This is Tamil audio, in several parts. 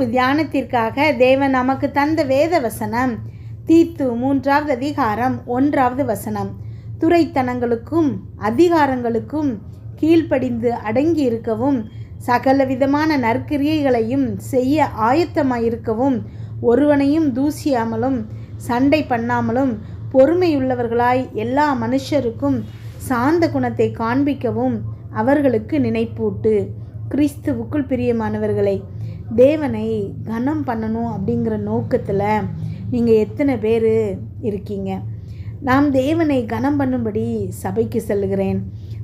இரவு தியானத்திற்காக தேவன் நமக்கு தந்த வேத வசனம். தீத்து மூன்றாவது அதிகாரம் ஒன்றாவது வசனம். துறைத்தனங்களுக்கும் அதிகாரங்களுக்கும் கீழ்ப்படிந்து அடங்கி இருக்கவும் சகல விதமான நற்கிரியைகளையும் செய்ய ஆயத்தமாயிருக்கவும் ஒருவனையும் தூசியாமலும் சண்டை பண்ணாமலும் பொறுமையுள்ளவர்களாய் எல்லா மனுஷருக்கும் சாந்த குணத்தை காண்பிக்கவும் அவர்களுக்கு நினைப்பூட்டு. கிறிஸ்துவுக்குள் பிரியமானவர்களை தேவனை கனம் பண்ணணும் அப்படிங்கிற நோக்கத்தில் நீங்கள் எத்தனை பேர் இருக்கீங்க? நாம் தேவனை கனம் பண்ணும்படி சபைக்கு செல்கிறேன்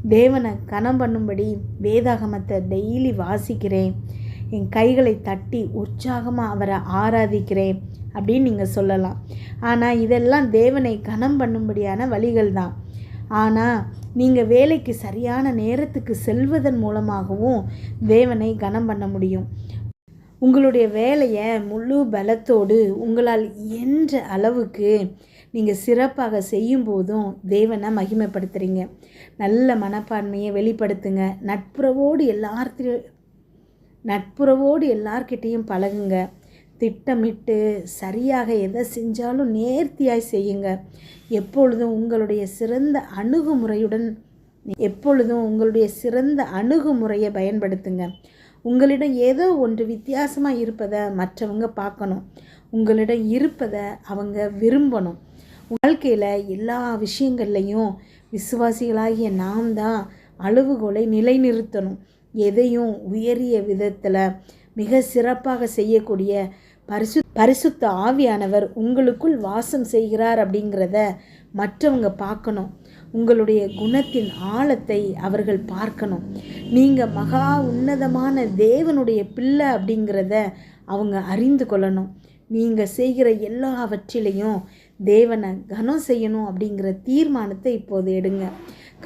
தேவனை கனம் பண்ணும்படி வேதாகமத்தை டெய்லி வாசிக்கிறேன். என் கைகளை தட்டி உற்சாகமாக அவரை ஆராதிக்கிறேன் அப்படின்னு நீங்கள் சொல்லலாம். ஆனால் இதெல்லாம் தேவனை கனம் பண்ணும்படியான வழிகள் தான். ஆனால் நீங்கள் வேலைக்கு சரியான நேரத்துக்கு செல்வதன் மூலமாகவும் தேவனை கனம் பண்ண முடியும். உங்களுடைய வேலையை முழு பலத்தோடு உங்களால் இயன்ற அளவுக்கு நீங்கள் சிறப்பாக செய்யும் போதும் தேவனை மகிமைப்படுத்துகிறீங்க நல்ல மனப்பான்மையை வெளிப்படுத்துங்க. நட்புறவோடு எல்லார்த்தையும் நட்புறவோடு எல்லார்கிட்டேயும் பழகுங்க. திட்டமிட்டு சரியாக எதை செஞ்சாலும் நேர்த்தியாய் செய்யுங்க. எப்பொழுதும் உங்களுடைய சிறந்த அணுகுமுறையுடன் எப்பொழுதும் உங்களுடைய சிறந்த அணுகுமுறையை பயன்படுத்துங்க. உங்களிடம் ஏதோ ஒன்று வித்தியாசமாக இருப்பதை மற்றவங்க பார்க்கணும். உங்களிடம் இருப்பதை அவங்க விரும்பணும். வாழ்க்கையில் எல்லா விஷயங்கள்லையும் விசுவாசிகளாகிய நாம் தான் அளவுகோலை நிலைநிறுத்தணும். எதையும் உயரிய விதத்தில் மிக சிறப்பாக செய்யக்கூடிய பரிசு பரிசுத்த ஆவியானவர் உங்களுக்குள் வாசம் செய்கிறார் அப்படிங்கிறத மற்றவங்க பார்க்கணும். உங்களுடைய குணத்தின் ஆழத்தை அவர்கள் பார்க்கணும். நீங்கள் மகா உன்னதமான தேவனுடைய பிள்ளை அப்படிங்கிறத அவங்க அறிந்து கொள்ளணும். நீங்கள் செய்கிற எல்லாவற்றிலையும் தேவனை கனம் செய்யணும் அப்படிங்கிற தீர்மானத்தை இப்போது எடுங்க.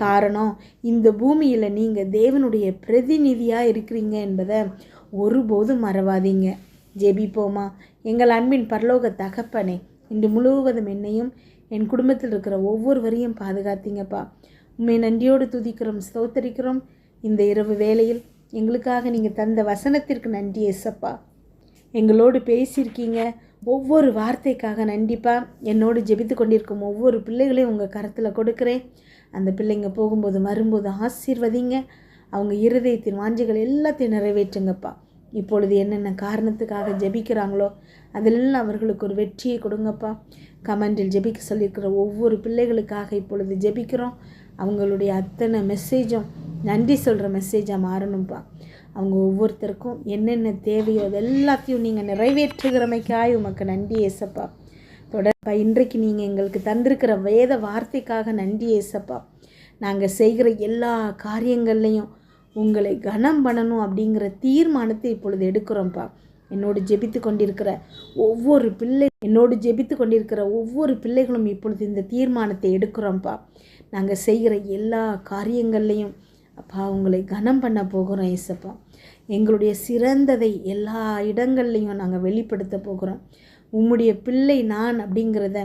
காரணம் இந்த பூமியில் நீங்கள் தேவனுடைய பிரதிநிதியாக இருக்கிறீங்க என்பதை ஒருபோதும் மறவாதீங்க. ஜெபிப்போமா? எங்கள் அன்பின் பரலோக தகப்பனே இன்று முழுவதும் என்னையும் என் குடும்பத்தில் இருக்கிற ஒவ்வொருவரையும் பாதுகாத்தீங்கப்பா. உண்மை நன்றியோடு துதிக்கிறோம் ஸ்தோத்தரிக்கிறோம். இந்த இரவு வேளையில் எங்களுக்காக நீங்கள் தந்த வசனத்திற்கு நன்றி எசப்பா எங்களோடு பேசியிருக்கீங்க. ஒவ்வொரு வார்த்தைக்காக நன்றிப்பா. என்னோடு ஜெபித்து கொண்டிருக்கும் ஒவ்வொரு பிள்ளைகளையும் உங்கள் கரத்தில் கொடுக்குறேன். அந்த பிள்ளைங்க போகும்போது வரும்போது ஆசீர்வதிங்க. அவங்க இருதயத்தின் வாஞ்சிகள் எல்லாத்தையும் நிறைவேற்றுங்கப்பா. இப்பொழுது என்னென்ன காரணத்துக்காக ஜெபிக்கிறாங்களோ அதிலெல்லாம் அவர்களுக்கு ஒரு வெற்றியை கொடுங்கப்பா. கமெண்டில் ஜெபிக்க சொல்லியிருக்கிற ஒவ்வொரு பிள்ளைகளுக்காக இப்பொழுது ஜெபிக்கிறோம். அவங்களுடைய அத்தனை மெசேஜும் நன்றி சொல்கிற மெசேஜாக மாறணும்ப்பா. அவங்க ஒவ்வொருத்தருக்கும் என்னென்ன தேவையோ அது எல்லாத்தையும் நீங்கள் நிறைவேற்றுகிறமைக்காய் உமக்கு நன்றி ஏசப்பா. தொடர்பா இன்றைக்கு நீங்கள் எங்களுக்கு தந்திருக்கிற வேத வார்த்தைக்காக நன்றி ஏசப்பா. நாங்கள் செய்கிற எல்லா காரியங்கள்லையும் உங்களை கனம் பண்ணணும் அப்படிங்கிற தீர்மானத்தை இப்பொழுது எடுக்கிறோம்ப்பா. என்னோடு ஜெபித்து கொண்டிருக்கிற ஒவ்வொரு பிள்ளை என்னோடு ஜெபித்து கொண்டிருக்கிற ஒவ்வொரு பிள்ளைகளும் இப்பொழுது இந்த தீர்மானத்தை எடுக்கிறோம்ப்பா. நாங்கள் செய்கிற எல்லா காரியங்கள்லையும் அப்பா உங்களை கனம் பண்ண போகிறோம் ஏசப்பா. எங்களுடைய சிறந்ததை எல்லா இடங்கள்லையும் நாங்கள் வெளிப்படுத்த போகிறோம். உம்முடைய பிள்ளை நான் அப்படிங்கிறத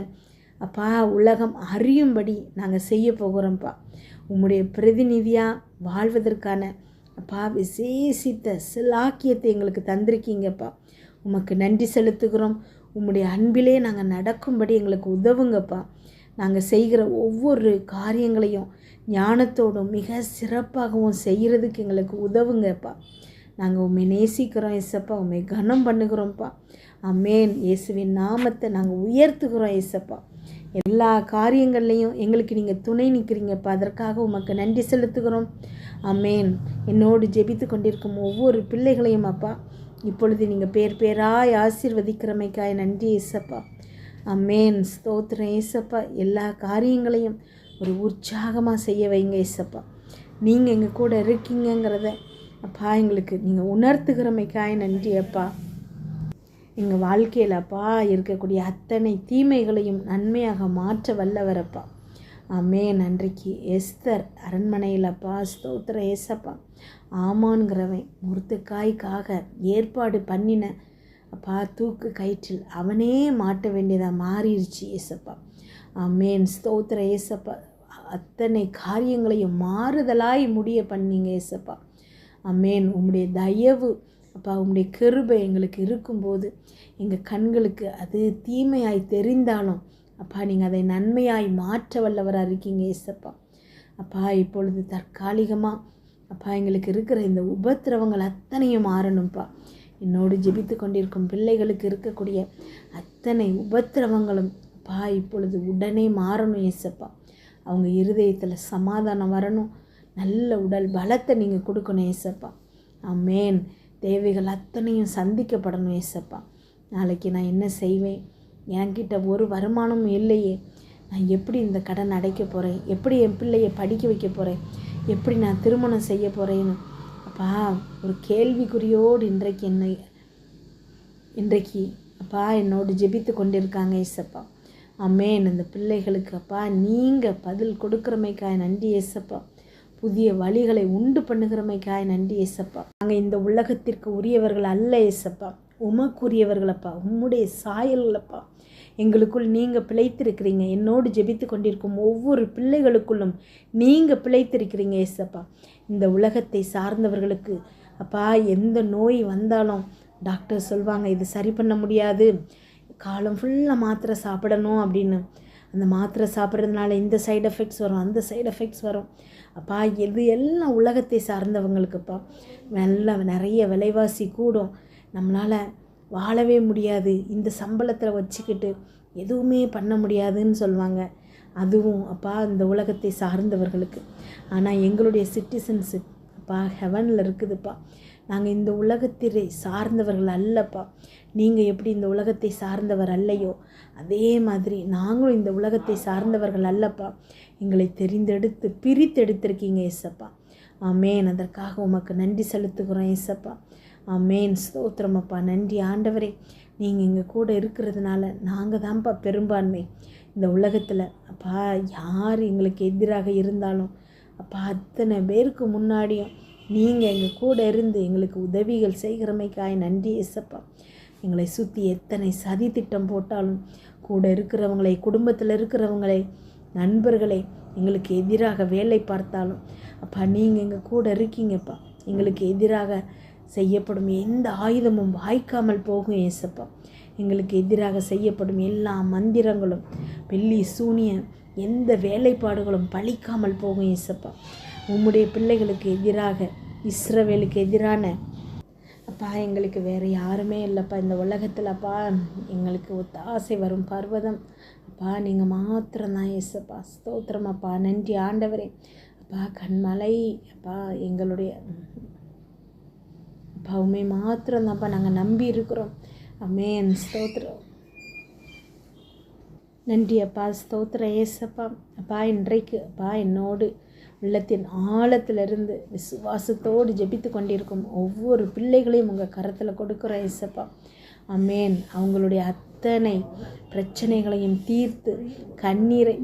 அப்பா உலகம் அறியும்படி நாங்கள் செய்ய போகிறோம்ப்பா. உம்முடைய பிரதிநிதியாக வாழ்வதற்கான அப்பா விசேஷித்த சிலாக்கியத்தை எங்களுக்கு தந்திருக்கீங்கப்பா. உமக்கு நன்றி செலுத்துகிறோம். உம்முடைய அன்பிலே நாங்கள் நடக்கும்படி எங்களுக்கு உதவுங்கப்பா. நாங்கள் செய்கிற ஒவ்வொரு காரியங்களையும் ஞானத்தோடும் மிக சிறப்பாகவும் செய்கிறதுக்கு எங்களுக்கு உதவுங்கப்பா. நாங்கள் உண்மை நேசிக்கிறோம் ஏசப்பா. உண்மை கனம் பண்ணுகிறோம்ப்பா. அமேன் இயேசுவின் நாமத்தை நாங்கள் உயர்த்துகிறோம் ஏசப்பா. எல்லா காரியங்கள்லையும் எங்களுக்கு நீங்கள் துணை நிற்கிறீங்கப்பா அதற்காக உமக்கு நன்றி செலுத்துகிறோம். அமேன் என்னோடு ஜெபித்து கொண்டிருக்கும் ஒவ்வொரு பிள்ளைகளையும் அப்பா இப்பொழுது நீங்கள் பேர் பேராய் ஆசீர்வதிக்கிறமைக்காய் நன்றி ஏசப்பா. அமேன் ஸ்தோத்திரம் ஏசப்பா. எல்லா காரியங்களையும் ஒரு உற்சாகமாக செய்ய வைங்க ஏசப்பா. நீங்கள் எங்கள் கூட இருக்கீங்கங்கிறத அப்பா எங்களுக்கு நீங்கள் உணர்த்துகிறமைக்காய் நன்றி அப்பா. எங்கள் வாழ்க்கையில் அப்பா இருக்கக்கூடிய அத்தனை தீமைகளையும் நன்மையாக மாற்ற வல்லவரப்பா. அம்மே நன்றிக்கு. எஸ்தர் அரண்மனையிலப்பா. ஸ்தோத்திர ஏசப்பா. ஆமான்கிறவன் முருத்துக்காய்க்காக ஏற்பாடு பண்ணின அப்பா தூக்கு கயிற்றில் அவனே மாட்ட வேண்டியதாக மாறிடுச்சு ஏசப்பா. அம்மேன் ஸ்தோத்திர ஏசப்பா. அத்தனை காரியங்களையும் மாறுதலாய் முடிய பண்ணிங்க ஏசப்பா. அம்மேன் உம்முடைய தயவு அப்பா உங்களுடைய கிருபை எங்களுக்கு இருக்கும்போது எங்கள் கண்களுக்கு அது தீமையாய் தெரிந்தாலும் அப்பா நீங்கள் அதை நன்மையாய் மாற்ற வல்லவராக இருக்கீங்க ஏசப்பா. அப்பா இப்பொழுது தற்காலிகமாக அப்பா எங்களுக்கு இருக்கிற இந்த உபத்திரவங்கள் அத்தனையும் மாறணும்ப்பா. என்னோடு ஜெபித்து கொண்டிருக்கும் பிள்ளைகளுக்கு இருக்கக்கூடிய அத்தனை உபத்திரவங்களும் அப்பா இப்பொழுது உடனே மாறணும் ஏசப்பா. அவங்க இருதயத்தில் சமாதானம் வரணும். நல்ல உடல் பலத்தை நீங்கள் கொடுக்கணும் ஏசப்பா. ஆமேன். தேவைகள் அத்தனையும் சந்திக்கப்படணும் ஏசப்பா. நாளைக்கு நான் என்ன செய்வேன்? என்கிட்ட ஒரு வருமானமும் இல்லையே. நான் எப்படி இந்த கடன் அடைக்க போகிறேன் எப்படி என் பிள்ளையை படிக்க வைக்க போகிறேன் எப்படி நான் திருமணம் செய்ய போகிறேன்னு அப்பா ஒரு கேள்விக்குறியோடு இன்றைக்கு என்னை இன்றைக்கு அப்பா என்னோடு ஜெபித்து கொண்டிருக்காங்க ஏசப்பா. அம்மேன் இந்த பிள்ளைகளுக்கு அப்பா நீங்கள் பதில் கொடுக்குறமைக்காய் நன்றி ஏசப்பா. புதிய வழிகளை உண்டு பண்ணுகிறமைக்காய் நன்றி ஏசப்பா நாங்கள் இந்த உலகத்திற்கு உரியவர்கள் அல்ல ஏசப்பா உமக்குரியவர்களப்பா. உம்முடைய சாயல்களப்பா. எங்களுக்குள் நீங்கள் பிழைத்திருக்கிறீங்க. என்னோடு ஜெபித்து கொண்டிருக்கும் ஒவ்வொரு பிள்ளைகளுக்குள்ளும் நீங்கள் பிழைத்திருக்கிறீங்க ஏசப்பா இந்த உலகத்தை சார்ந்தவர்களுக்கு அப்பா எந்த நோய் வந்தாலும் டாக்டர் சொல்லுவாங்க இது சரி பண்ண முடியாது. காலம் ஃபுல்லாக மாத்திரை சாப்பிடணும் அப்படின்னு. அந்த மாத்திரை சாப்பிட்றதுனால இந்த சைடு எஃபெக்ட்ஸ் வரும் அந்த சைடு எஃபெக்ட்ஸ் வரும். அப்பா இது எல்லாம் உலகத்தை சார்ந்தவங்களுக்குப்பா. நல்ல நிறைய விலைவாசி கூடும். நம்மளால் வாழவே முடியாது. இந்த சம்பளத்தில் வச்சுக்கிட்டு எதுவுமே பண்ண முடியாதுன்னு சொல்லுவாங்க. அதுவும் அப்பா இந்த உலகத்தை சார்ந்தவர்களுக்கு. ஆனால் எங்களுடைய சிட்டிசன்ஸு அப்பா ஹெவனில் இருக்குதுப்பா. நாங்கள் இந்த உலகத்திலே சார்ந்தவர்கள் அல்லப்பா. நீங்கள் எப்படி இந்த உலகத்தை சார்ந்தவர் அல்லையோ? அதே மாதிரி நாங்களும் இந்த உலகத்தை சார்ந்தவர்கள் அல்லப்பா. எங்களை தெரிந்தெடுத்து பிரித்தெடுத்திருக்கீங்க ஏசப்பா. ஆமேன். அதற்காக உமக்கு நன்றி செலுத்துகிறோம் ஏசப்பா. ஆமேன். ஸ்தோத்திரமப்பா நன்றி ஆண்டவரே. நீங்கள் எங்கள் கூட இருக்கிறதுனால நாங்கள் தான்ப்பா பெரும்பான்மை. இந்த உலகத்தில் அப்பா யார் எங்களுக்கு எதிராக இருந்தாலும் அப்பா அத்தனை பேருக்கு முன்னாடியும் நீங்கள் எங்கள் கூட இருந்து எங்களுக்கு உதவிகள் செய்கிறமைக்காய் நன்றி எசப்பா எங்களை சுற்றி எத்தனை சதி திட்டம் போட்டாலும் கூட இருக்கிறவங்களை குடும்பத்தில் இருக்கிறவங்களை நண்பர்களை எங்களுக்கு எதிராக வேலை பார்த்தாலும் அப்பா நீங்கள் எங்கள் கூட இருக்கீங்கப்பா. எங்களுக்கு எதிராக செய்யப்படும் எந்த ஆயுதமும் வாய்க்காமல் போகும் ஏசப்பா எங்களுக்கு எதிராக செய்யப்படும் எல்லா மந்திரங்களும் வெள்ளி சூனிய எந்த வேலைப்பாடுகளும் பழிக்காமல் போகும் ஏசப்பா உம்முடைய பிள்ளைகளுக்கு எதிராக இஸ்ரவேலுக்கு எதிரான. அப்பா எங்களுக்கு வேறு யாருமே இல்லைப்பா. இந்த உலகத்தில் அப்பா எங்களுக்கு ஒத்தாசை வரும் பர்வதம். அப்பா நீங்கள் மாத்திரம்தான் ஏசப்பா. ஸ்தோத்திரம் அப்பா. நன்றி ஆண்டவரே. அப்பா கண்மலை. அப்பா எங்களுடைய அப்பா உண்மை மாத்திரம்தான்ப்பா நாங்கள் நம்பி இருக்கிறோம். அமேன் ஸ்தோத்திரம். நன்றி அப்பா. ஸ்தோத்திர ஏசப்பா. அப்பா இன்றைக்கு அப்பா என்னோடு உள்ளத்தின் ஆழத்திலிருந்து விசுவாசத்தோடு ஜெபித்து கொண்டிருக்கும் ஒவ்வொரு பிள்ளைகளையும் உங்கள் கரத்தில் கொடுக்குற இசப்பா அமேன் அவங்களுடைய அத்தனை பிரச்சனைகளையும் தீர்த்து கண்ணீரை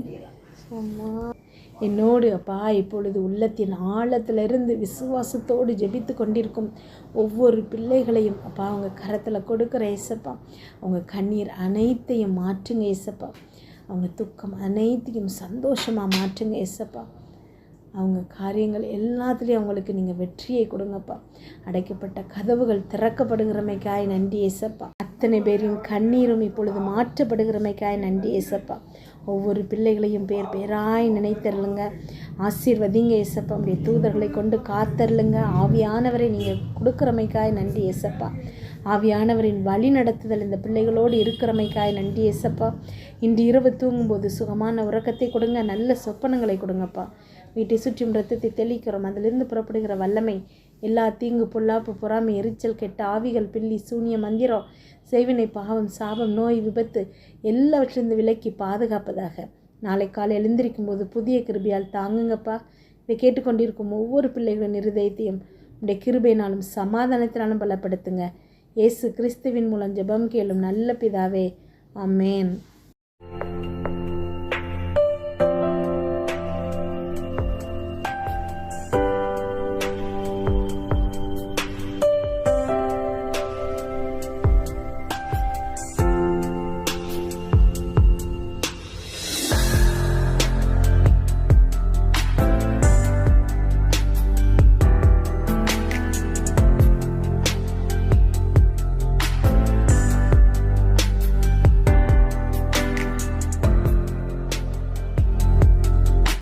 என்னோடு அப்பா இப்பொழுது உள்ளத்தின் ஆழத்திலிருந்து விசுவாசத்தோடு ஜெபித்து கொண்டிருக்கும் ஒவ்வொரு பிள்ளைகளையும் அப்பா அவங்க கரத்தில் கொடுக்குற ஏசப்பா. அவங்க கண்ணீர் அனைத்தையும் மாற்றுங்க ஏசப்பா. அவங்க துக்கம் அனைத்தையும் சந்தோஷமாக மாற்றுங்க ஏசப்பா. அவங்க காரியங்கள் எல்லாத்துலேயும் அவங்களுக்கு நீங்கள் வெற்றியை கொடுங்கப்பா. அடைக்கப்பட்ட கதவுகள் திறக்கப்படுகிறமைக்காய் நன்றி ஏசப்பா. அத்தனை பேரின் கண்ணீரும் இப்பொழுது மாற்றப்படுகிறமைக்காய் நன்றி ஏசப்பா. ஒவ்வொரு பிள்ளைகளையும் பேர் பேராய் நினைத்தருளுங்க. ஆசீர்வதிங்க ஏசப்பா. உடைய தூதர்களை கொண்டு காத்தருளுங்க. ஆவியானவரை நீங்கள் கொடுக்குறமைக்காய் நன்றி ஏசப்பா. ஆவியானவரின் வழி நடத்துதல் இந்த பிள்ளைகளோடு இருக்கிறமைக்காய் நன்றி ஏசப்பா. இன்று இரவு தூங்கும்போது சுகமான உறக்கத்தை கொடுங்க. நல்ல சொப்பனங்களை கொடுங்கப்பா. வீட்டை சுற்றும் ரத்தத்தை தெளிக்கிறோம். அதிலிருந்து புறப்படுகிற வல்லமை எல்லா தீங்கு பொல்லாப்பு பொறாமை எரிச்சல் கெட்ட ஆவிகள் பில்லி சூனிய மந்திரம் செய்வினை பாவம் சாபம் நோய் விபத்து எல்லாவற்றிலிருந்து விலக்கி பாதுகாப்பதாக. நாளை காலை எழுந்திருக்கும் போது புதிய கிருபியால் தாங்குங்கப்பா. இதை கேட்டுக்கொண்டிருக்கும் ஒவ்வொரு பிள்ளைகளின் இருதயத்தையும் உடைய கிருபையினாலும் சமாதானத்தினாலும் பலப்படுத்துங்க. இயேசு கிறிஸ்துவின் மூலம் ஜெபம் கேளும் நல்ல பிதாவே. அமேன்